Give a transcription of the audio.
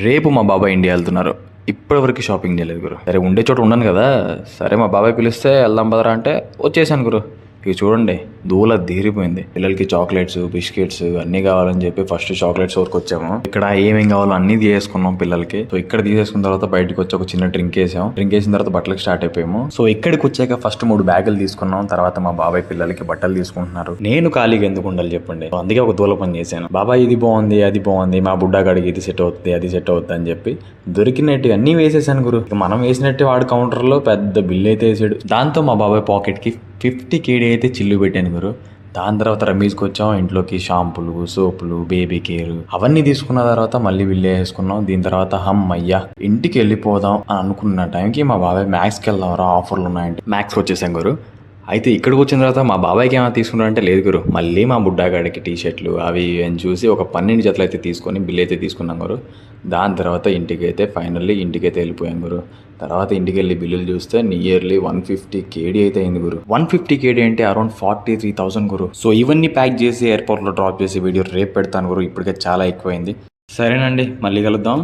రేపు మా బాబాయ్ ఇండియా వెళ్తున్నారు. ఇప్పటివరకు షాపింగ్ చేయలేదు గురు. సరే ఉండే చోట ఉండను కదా. సరే మా బాబాయ్ పిలిస్తే వెళ్దాం పదరా అంటే వచ్చేసాను గురు. ఇక చూడండి. దూల తీరిపోయింది పిల్లలకి చాక్లెట్స్ బిస్కెట్స్ అన్నీ కావాలని చెప్పి ఫస్ట్ చాక్లెట్స్ వరకు వచ్చాము. ఇక్కడ ఏమేం కావాలో అన్ని తీసేసుకున్నాం పిల్లలకి. సో ఇక్కడ తీసేసుకున్న తర్వాత బయటకు వచ్చి ఒక చిన్న డ్రింక్ వేసాం డ్రింక్ వేసిన తర్వాత బట్టలకు స్టార్ట్ అయిపోయాము. సో ఇక్కడికి వచ్చాక ఫస్ట్ మూడు బ్యాగులు తీసుకున్నాం. తర్వాత మా బాబాయ్ పిల్లలకి బట్టలు తీసుకుంటున్నారు. నేను ఖాళీగా ఎందుకు ఉండాలి చెప్పండి? సో అందుకే ఒక దూల పని చేశాను. బాబాయ్ ఇది బాగుంది అది బాగుంది మా బుడ్డాగాడికి ఇది సెట్ అవుతుంది అది సెట్ అవుతుంది అని చెప్పి దొరికినట్టు అన్ని వేసేసాను గురు. మనం వేసినట్టు వాడు కౌంటర్లో పెద్ద బిల్ అయితే వేసాడు. దాంతో మా బాబాయ్ పాకెట్కి ఫిఫ్టీ కేడీ అయితే చిల్లు పెట్టాను. గురు దాని తర్వాత రమీజ్కి వచ్చాం ఇంట్లోకి షాంపులు సోపులు బేబీ కేర్ అవన్నీ తీసుకున్న తర్వాత మళ్ళీ బిల్లు వేసుకున్నాం. దీని తర్వాత హమ్ అయ్యా ఇంటికి వెళ్ళిపోదాం అని అనుకున్న టైంకి మా బాబాయ్ మ్యాథ్స్కి వెళ్దాం రా ఆఫర్లు ఉన్నాయంటే. మ్యాథ్స్కి వచ్చేసాం గురు. అయితే ఇక్కడికి వచ్చిన తర్వాత మా బాబాయ్కి ఏమైనా తీసుకున్నారంటే లేదు గురు. మళ్ళీ మా బుడ్డాగాడికి టీ షర్ట్లు అవి ఇవి అని చూసి ఒక పన్నెండు జతలు అయితే తీసుకొని బిల్ అయితే తీసుకున్నాం గురు. దాని తర్వాత ఇంటికి అయితే ఫైనల్లీ ఇంటికి అయితే వెళ్ళిపోయాం గురు. తర్వాత ఇంటికి వెళ్ళి బిల్లులు చూస్తే నియర్లీ వన్ ఫిఫ్టీ కేడీ అయితే అయింది గురు. వన్ ఫిఫ్టీ కేడీ అంటే అరౌండ్ ఫార్టీ త్రీ థౌసండ్ గురు. సో ఇవన్నీ ప్యాక్ చేసి ఎయిర్పోర్ట్లో డ్రాప్ చేసి వీడియో రేపు పెడతాను గురు. ఇప్పటికే చాలా ఎక్కువైంది. సరేనండి మళ్ళీ కలుద్దాం.